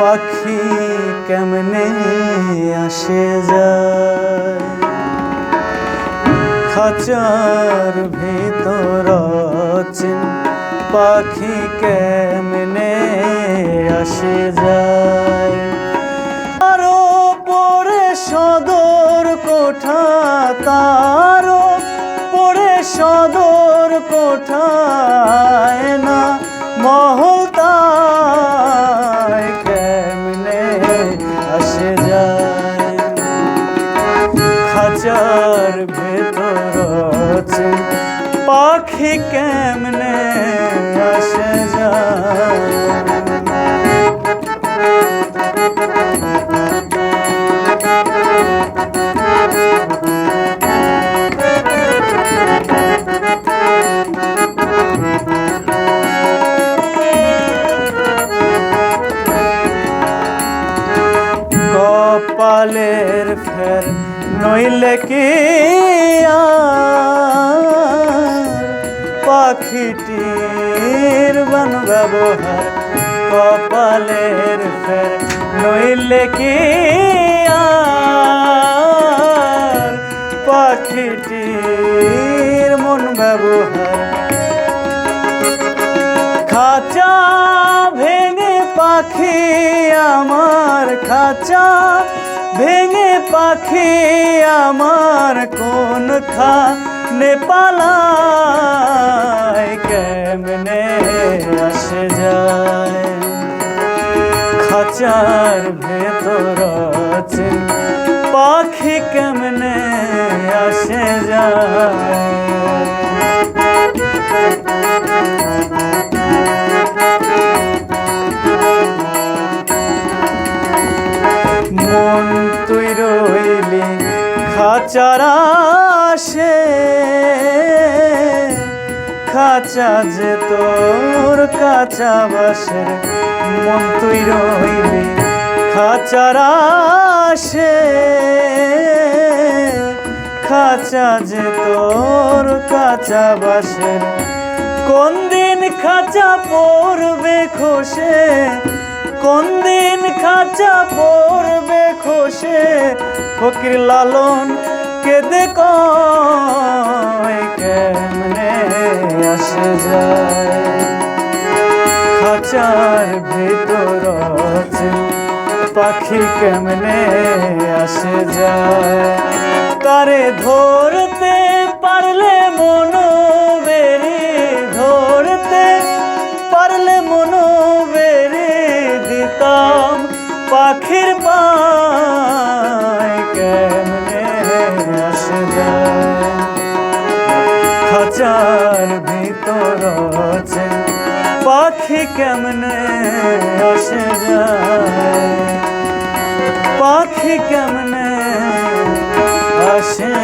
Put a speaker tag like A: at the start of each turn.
A: পাখি কেমনে আসে যায়? খাঁচার ভিতর পাখি কেমনে আসে যায়? আরও পরে সদর কোঠা, তারও পরে সদর কোঠায় খাঁচার ভেতর আছে পাখি কেমনে আসে যায় কপালের ফের নইলে কি পাখিটির বান ব্যবহার, কপালের ফের নইলে কি পাখিটির মন ব্যবহার। খাঁচা ভেঙে পাখি আমার খাঁচা ভেঙে পাখি আমার কোন খা নেপালায় কেমনে আসে যায়? খাঁচার ভেতর আছে, পাখি কেমনে আসে যায়? মন খাচারা সে খাঁচা যে তোর কাঁচা বাসের মন তুই রইলি। খাচারা সে খাঁচা যে তোর কাঁচা বাসের কোন দিন খাঁচা পড়বে খসে, কোন দিন খাঁচা পড়বে খসে, ফকির লালন কেদে কয় কেমনে আসে যায় খাঁচার ভিতর পাখি কেমনে আসে যায় তারে ধরতে পারলে মনো বেরি ধরতে পারলে মনো বেরি দিতাম পাখির পায় আছে। পাখি কেমনে আসে যায়? পাখি কেমনে আসে